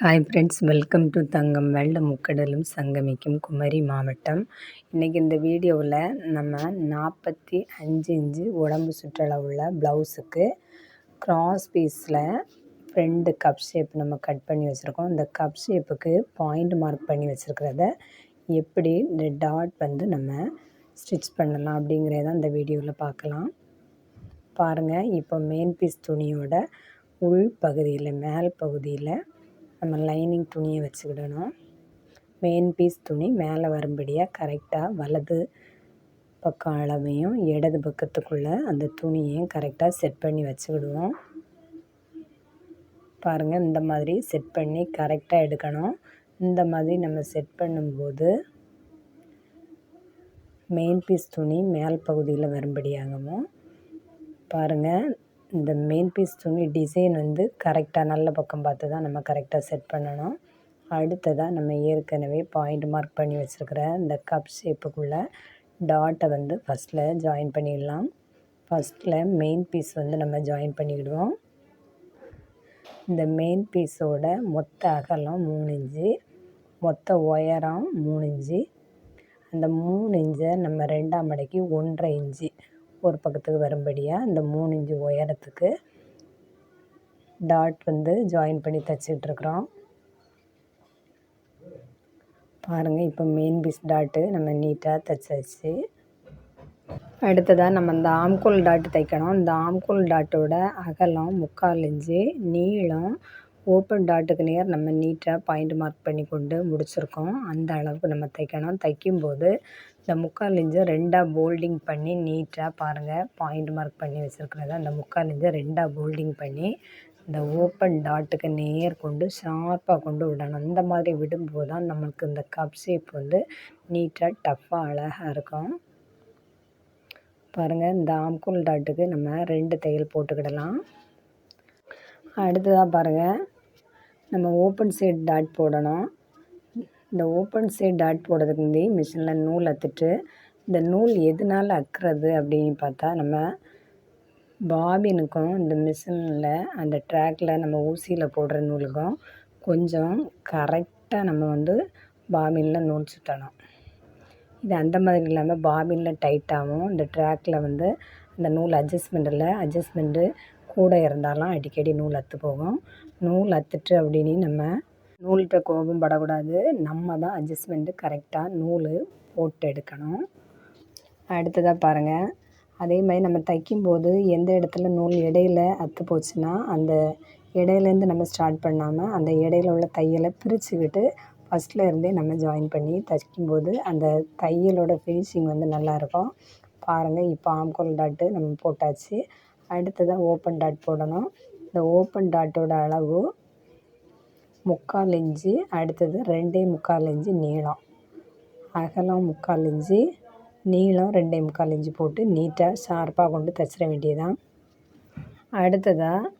Hi friends welcome to தங்கம் வெள்ள முக்கடலும் சங்கமிக்கும் குமரி மாவட்டம் இன்றைக்கி இந்த வீடியோவில் நம்ம நாற்பத்தி அஞ்சு இன்ச்சு உடம்பு சுற்றளவுள்ள ப்ளவுஸுக்கு க்ராஸ் பீஸில் ஃப்ரெண்டு கப் ஷேப் நம்ம கட் பண்ணி வச்சுருக்கோம். இந்த கப் ஷேப்புக்கு பாயிண்ட் மார்க் பண்ணி வச்சுருக்கிறத எப்படி இந்த டாட் வந்து நம்ம ஸ்டிச் பண்ணலாம் அப்படிங்கிறத இந்த வீடியோவில் பார்க்கலாம். பாருங்கள் இப்போ மெயின் பீஸ் துணியோட உள் பகுதியில் மேல் பகுதியில் நம்ம லைனிங் துணியை வச்சுக்கிடணும். மெயின் பீஸ் துணி மேலே வரும்படியாக கரெக்டாக வலது பக்கம் அளவையும் இடது பக்கத்துக்குள்ளே அந்த துணியையும் கரெக்டாக செட் பண்ணி வச்சுக்கிடுவோம். பாருங்கள் இந்த மாதிரி செட் பண்ணி கரெக்டாக எடுக்கணும். இந்த மாதிரி நம்ம செட் பண்ணும்போது மெயின் பீஸ் துணி மேல் பகுதியில் வரும்படியாகவும் பாருங்கள் இந்த மெயின் பீஸ் துணி டிசைன் வந்து கரெக்டாக நல்ல பக்கம் பார்த்து தான் நம்ம கரெக்டாக செட் பண்ணணும். அடுத்ததாக நம்ம ஏற்கனவே பாயிண்ட் மார்க் பண்ணி வச்சுருக்கிற இந்த கப் ஷேப்புக்குள்ளே டாட்டை வந்து ஃபஸ்ட்டில் ஜாயின் பண்ணிடலாம். ஃபஸ்ட்டில் மெயின் பீஸ் வந்து நம்ம ஜாயின் பண்ணிக்கிடுவோம் இந்த மெயின் பீஸோட மொத்த அகலம் மூணு இன்ச்சு மொத்த உயரம் மூணு இன்ச்சு. அந்த மூணு இன்ச்சை நம்ம ரெண்டாம் மடக்கி ஒன்றரை இன்ச்சு. ஒரு பக்கத்துக்கு வரும்படியாக இந்த மூணு இன்ச்சு உயரத்துக்கு டாட் வந்து ஜாயின் பண்ணி தைச்சிட்ருக்குறோம். பாருங்கள் இப்போ மெயின் பீஸ் டாட்டு நம்ம நீட்டாக தைச்சாச்சு. அடுத்ததாக நம்ம இந்த ஆம்கோல் டாட்டு தைக்கணும். இந்த ஆம்கோல் டாட்டோட அகலம் முக்கால் இன்ச்சு நீளம் ஓப்பன் டாட்டுக்கு நேர் நம்ம நீட்டாக பாயிண்ட் மார்க் பண்ணி கொண்டு முடிச்சிருக்கோம். அந்த அளவுக்கு நம்ம தைக்கணும். தைக்கும்போது இந்த முக்கால் இன்ச்சை ரெண்டாக போல்டிங் பண்ணி நீட்டாக பாருங்கள் பாயிண்ட் மார்க் பண்ணி வச்சுருக்கிறத. அந்த முக்கால் இன்ச்சை ரெண்டாக போல்டிங் பண்ணி இந்த ஓப்பன் டாட்டுக்கு நேர் கொண்டு ஷார்ப்பாக கொண்டு விடணும். இந்த மாதிரி விடும்போது தான் நம்மளுக்கு இந்த கப் ஷேப் வந்து நீட்டாக டஃப்பாக அழகாக இருக்கும். பாருங்கள் இந்த ஆம்கூல் டாட்டுக்கு நம்ம ரெண்டு தையல் போட்டுக்கிடலாம். அடுத்ததாக பாருங்கள் நம்ம ஓப்பன் சைட் டாட் போடணும். இந்த ஓப்பன் சைட் டாட் போடுறதுக்கு முந்தி மிஷினில் நூல் அத்துட்டு இந்த நூல் எதனால் அக்குறது அப்படின்னு பார்த்தா நம்ம பாபினுக்கும் இந்த மிஷினில் அந்த ட்ராக்கில் நம்ம ஊசியில் போடுற நூலுக்கும் கொஞ்சம் கரெக்டாக நம்ம வந்து பாபினில் நூல் சுற்றணும் இது அந்த மாதிரி இல்லாமல் பாபினில் டைட்டாகவும் இந்த ட்ராக்கில் வந்து அந்த நூல் அட்ஜஸ்ட்மெண்ட்டில் அட்ஜஸ்ட்மெண்ட்டு கூட இருந்தாலும் அடிக்கடி நூல் அத்து போகும். நூல் அத்துட்டு அப்படின்னு நம்ம நூல்கிட்ட கோபம் படக்கூடாது. நம்ம தான் அட்ஜஸ்ட்மெண்ட்டு கரெக்டாக நூல் போட்டு எடுக்கணும். அடுத்ததாக பாருங்கள் அதே மாதிரி நம்ம தைக்கும்போது எந்த இடத்துல நூல் இடையில அத்து போச்சுன்னா அந்த இடையிலேருந்து நம்ம ஸ்டார்ட் பண்ணாமல் அந்த இடையில உள்ள தையலை பிரிச்சுக்கிட்டு ஃபஸ்ட்டில் இருந்தே நம்ம ஜாயின் பண்ணி தைக்கும்போது அந்த தையலோட ஃபினிஷிங் வந்து நல்லாயிருக்கும். பாருங்கள் இப்போ ஆம்கோல் டாட்டு நம்ம போட்டாச்சு. அடுத்ததாக ஓப்பன் டாட் போடணும். இந்த ஓப்பன் டாட்டோட அளவு முக்கால் இன்ச்சு அடுத்தது ரெண்டே முக்கால் இன்ச்சு நீளம். அகலம் முக்கால் இன்ச்சு நீளம் ரெண்டே முக்கால் இன்ச்சு போட்டு நீட்டாக ஷார்ப்பாக கொண்டு தைச்சிட வேண்டியதான் அடுத்ததாக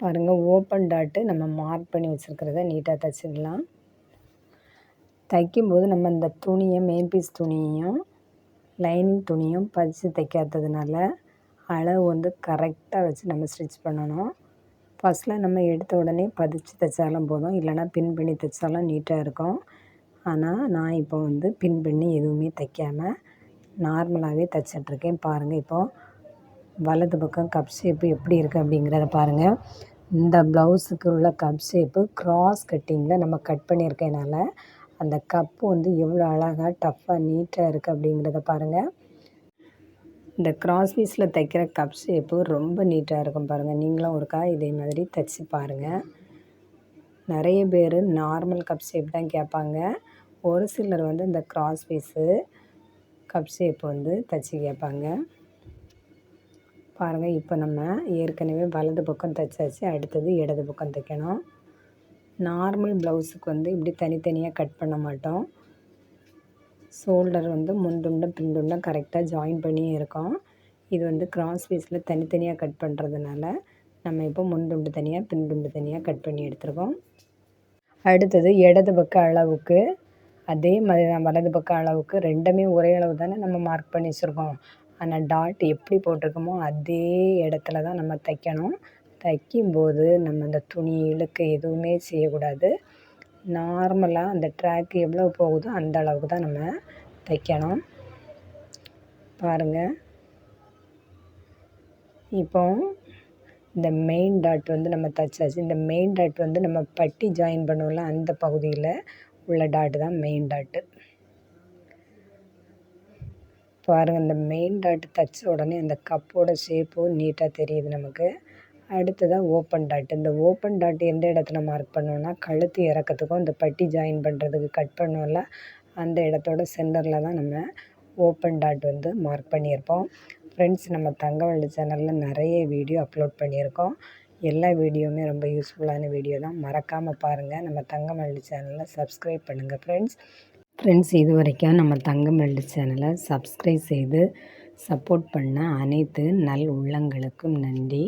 பாருங்கள் ஓப்பன் டாட்டு நம்ம மார்க் பண்ணி வச்சுருக்கிறத நீட்டாக தைச்சிடலாம். தைக்கும்போது நம்ம இந்த துணியை மெயின் பீஸ் துணியையும் லைனிங் துணியும் பதிச்சு தைக்காததுனால அளவு வந்து கரெக்டாக வச்சு நம்ம ஸ்டிச் பண்ணணும். ஃபஸ்ட்டில் நம்ம எடுத்த உடனே பதிச்சு தைச்சாலும் போதும். இல்லைனா பின் பண்ணி தைச்சாலும் நீட்டாக இருக்கும். ஆனால் நான் இப்போ வந்து பின் பண்ணி எதுவுமே தைக்காமல் நார்மலாகவே தைச்சிட்ருக்கேன் பாருங்கள் இப்போது வலது பக்கம் கப் ஷேப்பு எப்படி இருக்குது அப்படிங்கிறத பாருங்கள் இந்த ப்ளவுஸுக்கு உள்ள கப் ஷேப்பு க்ராஸ் கட்டிங்கில் நம்ம கட் பண்ணியிருக்கனால அந்த கப்பு வந்து எவ்வளோ அழகாக டஃப்பாக நீட்டாக இருக்குது அப்படிங்கிறத பாருங்கள் இந்த கிராஸ் பீஸில் தைக்கிற கப் ஷேப்பு ரொம்ப நீட்டாக இருக்கும் பாருங்கள் நீங்களும் ஒருக்கா இதே மாதிரி தைச்சி பாருங்கள் நிறைய பேர் நார்மல் கப் ஷேப் தான் கேட்பாங்க. ஒரு சிலர் வந்து இந்த கிராஸ் பீஸு கப் ஷேப் வந்து தைச்சி கேட்பாங்க. பாருங்கள் இப்போ நம்ம ஏற்கனவே வலது பக்கம் தைச்சாச்சு அடுத்தது இடது பக்கம் தைக்கணும். நார்மல் ப்ளவுஸுக்கு வந்து இப்படி தனித்தனியாக கட் பண்ண மாட்டோம். ஷோல்டர் வந்து முன்துண்டம் பின்துண்டம் கரெக்டாக ஜாயின் பண்ணியே இருக்கோம். இது வந்து கிராஸ் பீஸில் தனித்தனியாக கட் பண்ணுறதுனால நம்ம இப்போ முன்துண்டு தனியாக பின்துண்டு தனியாக கட் பண்ணி எடுத்துருக்கோம். அடுத்தது இடது பக்க அளவுக்கு. அதே மாதிரி தான் வலது பக்க அளவுக்கு ரெண்டுமே ஒரே அளவு தானே நம்ம மார்க் பண்ணி வச்சுருக்கோம். ஆனால் டாட் எப்படி போட்டிருக்கோமோ அதே இடத்துல தான் நம்ம தைக்கணும். தைக்கும்போது நம்ம அந்த துணி இழுக்க எதுவுமே செய்யக்கூடாது. நார்மலாக அந்த ட்ராக் எவ்வளோ போகுதோ அந்த அளவுக்கு தான் நம்ம தைக்கணும். பாருங்கள் இப்போ இந்த மெயின் டாட் வந்து நம்ம தைச்சாச்சு. இந்த மெயின் டாட் வந்து நம்ம பட்டி ஜாயின் பண்ணுவோம்ல அந்த பகுதியில் உள்ள டாட்டு தான் மெயின் டாட்டு பாருங்கள் இந்த மெயின் டாட் தைச்ச உடனே அந்த கப்போட ஷேப்பும் நீட்டாக தெரியுது நமக்கு. அடுத்ததாக ஓப்பன் டாட் இந்த ஓப்பன் டாட் எந்த இடத்துல மார்க் பண்ணோன்னா கழுத்து இறக்கத்துக்கும் இந்த பட்டி ஜாயின் பண்ணுறதுக்கு கட் பண்ணோம்ல அந்த இடத்தோட சென்டரில் தான் நம்ம ஓப்பன் டாட் வந்து மார்க் பண்ணியிருப்போம். ஃப்ரெண்ட்ஸ் நம்ம தங்கவள்ளி சேனலில் நிறைய வீடியோ அப்லோட் பண்ணியிருக்கோம். எல்லா வீடியோவுமே ரொம்ப யூஸ்ஃபுல்லான வீடியோ தான். மறக்காமல் பாருங்கள் நம்ம தங்கமல்லி சேனலை சப்ஸ்கிரைப் பண்ணுங்கள் ஃப்ரெண்ட்ஸ் ஃப்ரெண்ட்ஸ் இது வரைக்கும் நம்ம தங்கமல்லி சேனலை சப்ஸ்கிரைப் செய்து சப்போர்ட் பண்ண அனைத்து நல் உள்ளங்களுக்கும் நன்றி.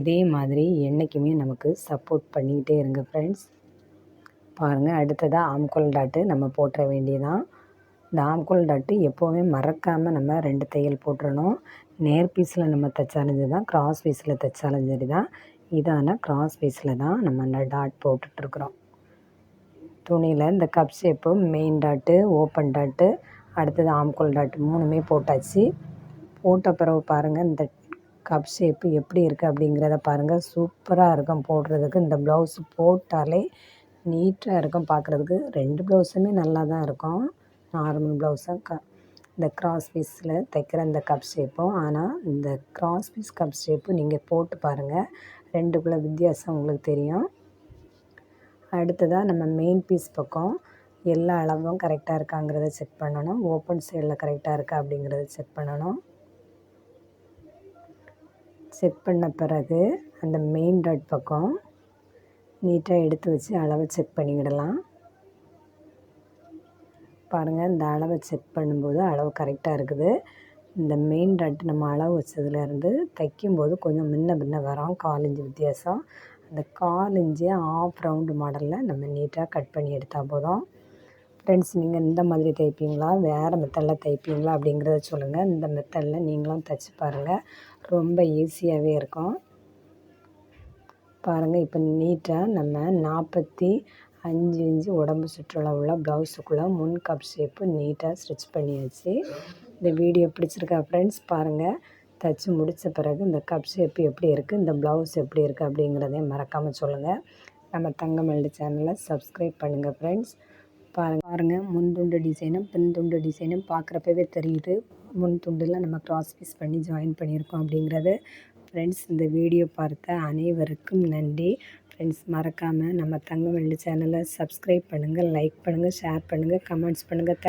இதே மாதிரி என்றைக்குமே நமக்கு சப்போர்ட் பண்ணிக்கிட்டே இருங்க ஃப்ரெண்ட்ஸ் பாருங்கள் அடுத்ததாக ஆம்கோல் டாட்டு நம்ம போட்டுற வேண்டியதான் இந்த ஆம்கோல் டாட்டு எப்போவுமே மறக்காமல் நம்ம ரெண்டு தையல் போட்டுறணும். நேர் பீஸில் நம்ம தைச்சாலும் சரி தான் கிராஸ் பீஸில் தைச்சாலும் சரி தான் இதான க்ராஸ் பீஸில் தான் நம்ம அந்த டாட் போட்டுட்ருக்குறோம் துணியில் இந்த cup shape main dot open dot அடுத்தது ஆம்கோல் டாட்டு மூணுமே போட்டாச்சு. போட்ட பிறகு பாருங்கள் இந்த கப் ஷேப்பு எப்படி இருக்குது அப்படிங்கிறத பாருங்கள் சூப்பராக இருக்கும் போடுறதுக்கு. இந்த ப்ளவுஸ் போட்டாலே நீட்டாக இருக்கும் பார்க்குறதுக்கு ரெண்டு ப்ளவுஸுமே நல்லா தான் இருக்கும். நார்மல் ப்ளவுஸும் க இந்த க்ராஸ் பீஸில் தைக்கிற இந்த கப் ஷேப்பும் ஆனால் இந்த க்ராஸ் பீஸ் கப் ஷேப்பு நீங்கள் போட்டு பாருங்கள் ரெண்டுக்குள்ள வித்தியாசம் உங்களுக்கு தெரியும். அடுத்ததாக நம்ம மெயின் பீஸ் பக்கம் எல்லா அளவும் கரெக்டாக இருக்காங்கிறத செக் பண்ணணும். ஓப்பன் சைடில் கரெக்டாக இருக்கா அப்படிங்கிறத செக் பண்ணணும். செக் பண்ண பிறகு அந்த மெயின் டாட் பக்கம் நீட்டாக எடுத்து வச்சு அளவை செக் பண்ணிக்கிடலாம். பாருங்கள் இந்த அளவை செக் பண்ணும்போது அளவு கரெக்டாக இருக்குது. இந்த மெயின் டாட் நம்ம அளவு வச்சதுலேருந்து தைக்கும்போது கொஞ்சம் முன்ன பின்ன வரோம் கால் இஞ்சி வித்தியாசம். அந்த கால் இஞ்சியை ஆஃப் ரவுண்டு மாடலில் நம்ம நீட்டாக கட் பண்ணி எடுத்தால் போதும். ஃப்ரெண்ட்ஸ் நீங்கள் இந்த மாதிரி தைப்பீங்களா? வேறு மெத்தடில் தைப்பீங்களா? அப்படிங்கிறத சொல்லுங்கள் இந்த மெத்தடில் நீங்களும் தைச்சி பாருங்கள் ரொம்ப ஈஸியாகவே இருக்கும். பாருங்கள் இப்போ நீட்டாக நம்ம நாற்பத்தி அஞ்சு இன்ச்சு உடம்பு சுற்றளவுள்ள ப்ளவுஸுக்குள்ளே முன் கப் ஷேப்பு நீட்டாக ஸ்டிச் பண்ணியாச்சு இந்த வீடியோ பிடிச்சிருக்கா ஃப்ரெண்ட்ஸ் பாருங்கள் தைச்சி முடித்த பிறகு இந்த கப் ஷேப்பு எப்படி இருக்குது இந்த ப்ளவுஸ் எப்படி இருக்குது அப்படிங்கிறதையும் மறக்காமல் சொல்லுங்கள் நம்ம தங்கமல்லி சேனலை சப்ஸ்கிரைப் பண்ணுங்கள் ஃப்ரெண்ட்ஸ் பாருங்கள் பாருங்கள் முன் துண்டு டிசைனும் பின் துண்டு டிசைனும் பார்க்குறப்பவே தெரியுது. முன் துண்டில் நம்ம கிராஸ் பீஸ் பண்ணி ஜாயின் பண்ணியிருக்கோம் அப்படிங்கிறது. ஃப்ரெண்ட்ஸ் இந்த வீடியோ பார்த்த அனைவருக்கும் நன்றி. ஃப்ரெண்ட்ஸ் மறக்காமல் நம்ம தங்கமல்லி சேனலை சப்ஸ்கிரைப் பண்ணுங்கள் லைக் பண்ணுங்கள் ஷேர் பண்ணுங்கள் கமெண்ட்ஸ் பண்ணுங்கள்